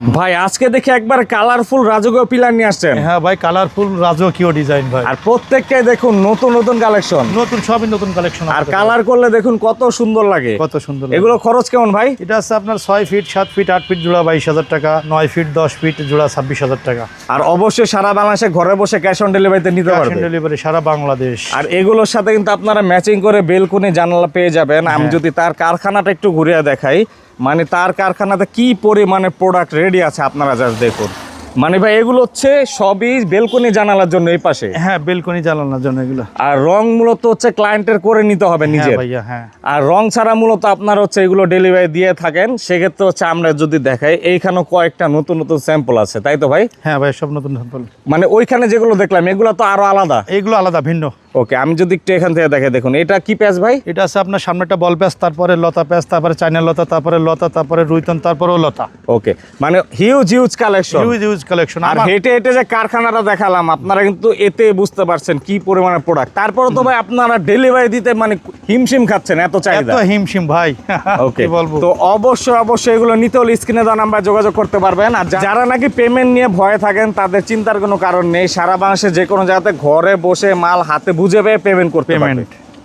ভাই আজকে দেখি একবার কালারফুল রাজকীয় পিলার নিয়ে আসছেন। হ্যাঁ ভাই কালারফুল রাজকীয় ডিজাইন ভাই। আর প্রত্যেকটাই দেখুন নতুন নতুন কালেকশন নতুন সবই নতুন কালেকশন আর কালার করলে দেখুন কত সুন্দর লাগে। কত সুন্দর এগুলো খরচ কেমন ভাই? এটা আছে আপনার ছয় ফিট সাত ফিট আট ফিট জোড়া বাইশ হাজার টাকা। নয় ফিট দশ ফিট জোড়া ছাব্বিশ হাজার টাকা। আর অবশ্যই সারা বাংলাদেশে ঘরে বসে ক্যাশ অন ডেলিভারিতে নিতে ক্যাশ পারবে। ডেলিভারি সারা বাংলাদেশ। আর এগুলোর সাথে কিন্তু আপনারা ম্যাচিং করে বেলকুনি জানালা পেয়ে যাবেন। আমি হ্যাঁ। যদি তার কারখানাটা একটু ঘুরিয়ে দেখাই মানে তার কারখানাতে কি পরিমাণে প্রোডাক্ট রেডি আছে আপনারা জাস্ট দেখুন। মানে ভাই এগুলো হচ্ছে সবই বেলকুনি জানালার জন্য এই পাশে। হ্যাঁ বেলকনি জ্বালানোর জন্য এগুলো। আর রং মূলত হচ্ছে ক্লায়েন্টের করে নিতে হবে হ্যাঁ ভাইয়া হ্যাঁ। আর রং ছাড়া মূলত আপনার হচ্ছে এগুলো ডেলিভারি দিয়ে থাকেন। সেক্ষেত্রে হচ্ছে আমরা যদি দেখাই এইখানেও কয়েকটা নতুন নতুন স্যাম্পল আছে তাই তো ভাই? হ্যাঁ ভাই সব নতুন sample। মানে ওইখানে যেগুলো দেখলাম এগুলো তো আরও আলাদা। এগুলো আলাদা ভিন্ন। ওকে আমি যদি একটু এখান থেকে দেখে দেখুন এটা কি প্যাচ ভাই? এটা আছে আপনার সামনে একটা বল প্যাচ তারপরে লতা প্যাচ তারপরে চাইনা লতা তারপরে লতা তারপরে রুইতন তারপরেও লতা। ওকে মানে huge huge collection huge huge collection আর হেঁটে হেঁটে যে কারখানাটা দেখালাম আপনারা কিন্তু এতে বুঝতে পারছেন কি পরিমাণে প্রোডাক্ট তারপরে তো ভাই আপনারা ডেলিভারি দিতে মানে হিমশিম খাচ্ছেন এত চাহিদা। এত হিমশিম ভাই ওকে বলব? তো অবশ্যই অবশ্যই এগুলো নিতে হলে স্ক্রিনে দেওয়া নাম্বার যোগাযোগ করতে পারবেন। আর যারা নাকি পেমেন্ট নিয়ে ভয়ে থাকেন তাদের চিন্তার কোনো কারণ নেই। সারা বাংলাদেশে যে কোনো জায়গাতে ঘরে বসে মাল হাতে বুঝে পেয়ে পেমেন্ট করতে পারবেন পেমেন্ট